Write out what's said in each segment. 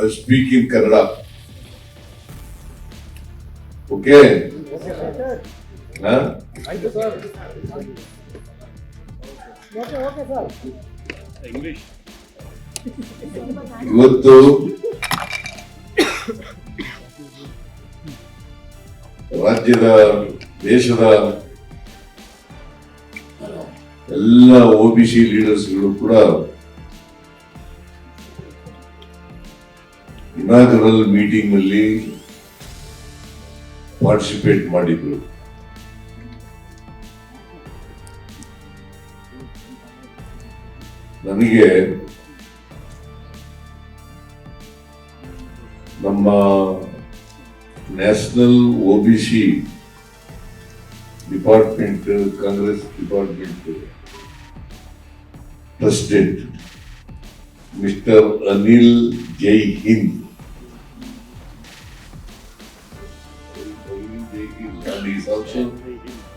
I speaking Kannada okay ಇವತ್ತು ರಾಜ್ಯದ ದೇಶದ ಎಲ್ಲ ಒ ಬಿ ಸಿ ಲೀಡರ್ಸ್ಗಳು ಕೂಡ ಇನಾಗರಲ್ ಮೀಟಿಂಗ್ ಅಲ್ಲಿ ಪಾರ್ಟಿಸಿಪೇಟ್ ಮಾಡಿದ್ರು. ನನಗೆ ನಮ್ಮ national O B C department, Congress department president mister Anil Jai Hind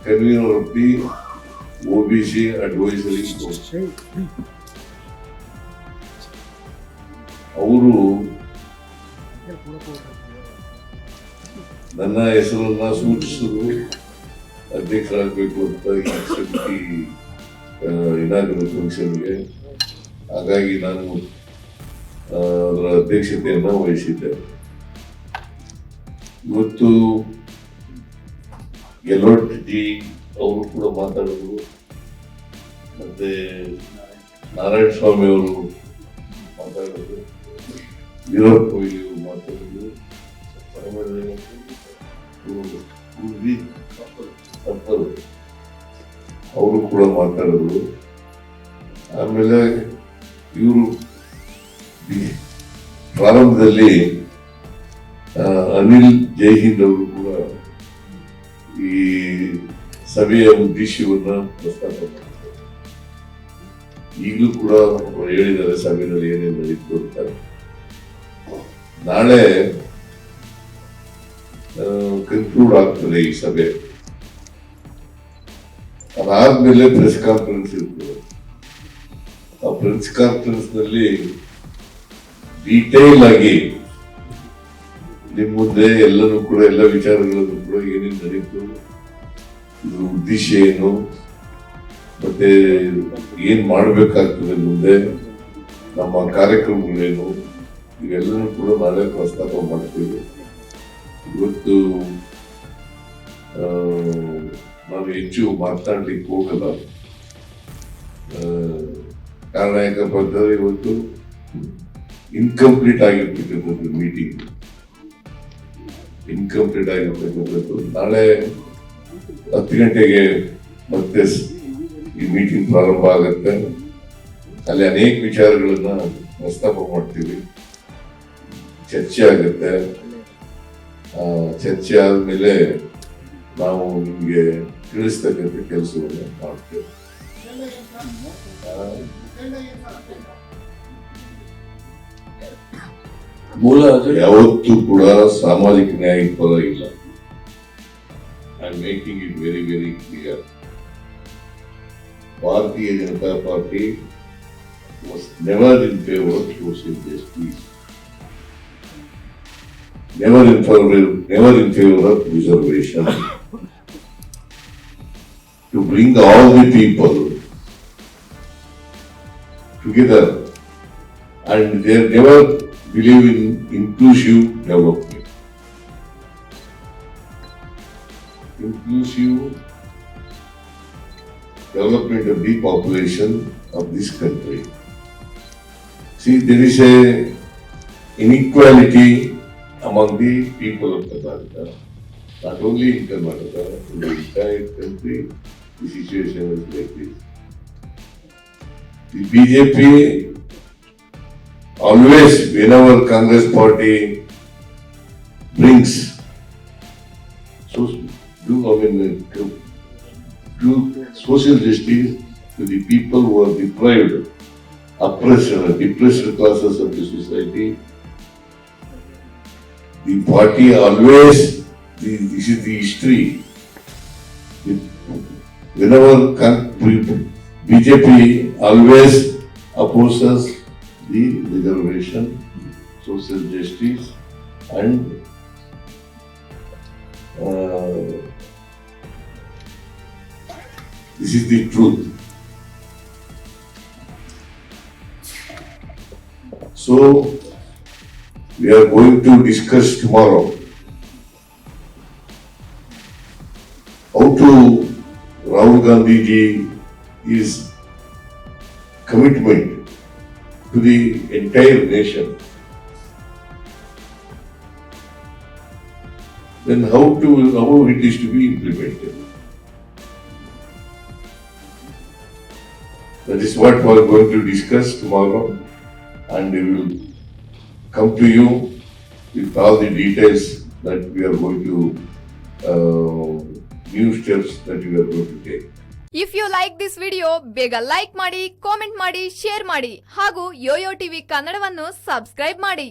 and of the OBC board. ಅವರು ನನ್ನ ಹೆಸರನ್ನ ಸೂಚಿಸಲು ಅಧ್ಯಕ್ಷರಾಗಬೇಕು ಅಂತ ಈ ಫಂಕ್ಷನ್ಗೆ ಹಾಗಾಗಿ ನಾನು ಅದರ ಅಧ್ಯಕ್ಷತೆಯನ್ನು ವಹಿಸಿದ್ದೆ ಇವತ್ತು ಗೆಲೋಟ್ ಜಿ ಅವರು ಕೂಡ ಮಾತಾಡಿದ್ರು ಮತ್ತೆ ನಾರಾಯಣ ಸ್ವಾಮಿ ಅವರು ಮಾತಾಡಿದ್ರು ವಿರಾಟ್ ಕೊಹ್ಲಿ ಅವರು ಮಾತಾಡಿದ್ರು ಗುರ್ಜೀತ್ ಅವರು ಕೂಡ ಮಾತಾಡಿದ್ರು ಆಮೇಲೆ ಇವರು ಪ್ರಾರಂಭದಲ್ಲಿ ಅನಿಲ್ ಜೈಹಿಂದ್ ಅವರು ಸಭೆಯ ಉದ್ದೇಶವನ್ನು ಪ್ರಸ್ತಾಪ ಈಗಲೂ ಕೂಡ ಹೇಳಿದ್ದಾರೆ ಸಭೆಯಲ್ಲಿ ಏನೇನು ನಡೀತು ಅಂತ. ನಾಳೆ ಕನ್ಕ್ಲೂಡ್ ಆಗ್ತದೆ ಈ ಸಭೆ. ಅದಾದ್ಮೇಲೆ ಪ್ರೆಸ್ ಕಾನ್ಫರೆನ್ಸ್ ಇರ್ತದೆ. ಆ ಪ್ರೆಸ್ ಕಾನ್ಫರೆನ್ಸ್ನಲ್ಲಿ ಡೀಟೇಲ್ ಆಗಿ ನಿಮ್ಮ ಮುಂದೆ ಎಲ್ಲನೂ ಕೂಡ, ಎಲ್ಲ ವಿಚಾರಗಳನ್ನು ಕೂಡ ಏನೇನು ನಡೀತು ಉದ್ದೇಶ ಏನು? ಮತ್ತೆ ಏನ್ ಮಾಡಬೇಕಾಗ್ತದೆ ಮುಂದೆ? ನಮ್ಮ ಕಾರ್ಯಕ್ರಮಗಳೇನು? ಇವೆಲ್ಲನೂ ಕೂಡ ನಾಳೆ ಪ್ರಸ್ತಾಪ ಮಾಡ್ತೀವಿ. ಇವತ್ತು ನಾನು ಹೆಚ್ಚು ಮಾತಾಡ್ಲಿಕ್ಕೆ ಹೋಗಲ್ಲ. ಕಾರಣ ಯಾಕಪ್ಪ ಅಂತಂದ್ರೆ ಇವತ್ತು ಇನ್ಕಂಪ್ಲೀಟ್ ಆಗಿರ್ತಕ್ಕಂಥದ್ದು ಮೀಟಿಂಗ್ ಇನ್ಕಂಪ್ಲೀಟ್ ಆಗಿರ್ತಕ್ಕಂಥದ್ದು. ನಾಳೆ ಹತ್ತು ಗಂಟೆಗೆ ಮತ್ತೆ ಈ ಮೀಟಿಂಗ್ ಪ್ರಾರಂಭ ಆಗುತ್ತೆ. ಅಲ್ಲಿ ಅನೇಕ ವಿಚಾರಗಳನ್ನ ಪ್ರಸ್ತಾಪ ಮಾಡ್ತೀವಿ. ಚರ್ಚೆ ಆಗುತ್ತೆ. ಆ, ಚರ್ಚೆ ಆದ್ಮೇಲೆ ನಾವು ನಿಮ್ಗೆ ತಿಳಿಸ್ತಕ್ಕಂಥ ಕೆಲಸವನ್ನು ಮಾಡ್ತೇವೆ. ಮೂಲ ಯಾವತ್ತೂ ಕೂಡ ಸಾಮಾಜಿಕ ನ್ಯಾಯ ಪರ ಇಲ್ಲ. I'm making it very, very clear. Bharatiya Janata Party was never in favor of social justice, never in favor, never in favor of reservation. to bring all the people together and they never believe in inclusive development. Development of the population of this country. See, there is a inequality among the people of Karnataka. Not only in Karnataka, in the entire country, the situation is like this. The BJP always, whenever Congress party brings, so do, I mean, do social justice to the people who are deprived, oppressed, depressed classes of the society. The party always, the, this is the history. The- Whenever BJP always opposes the reservation. social justice and uh, this is the truth. So we are going to discuss tomorrow how to Rahul Gandhi ji is commitment to the entire nation. Then how to how it is to be implemented. That is what we are going to discuss tomorrow and we will come to you with all the details that we are going to, uh, new steps that we are going to take. If you like this video ಬೇಗ like ಮಾಡಿ comment ಮಾಡಿ share ಮಾಡಿ ಹಾಗೂ Yoyo TV ಕನ್ನಡವನ್ನು subscribe ಮಾಡಿ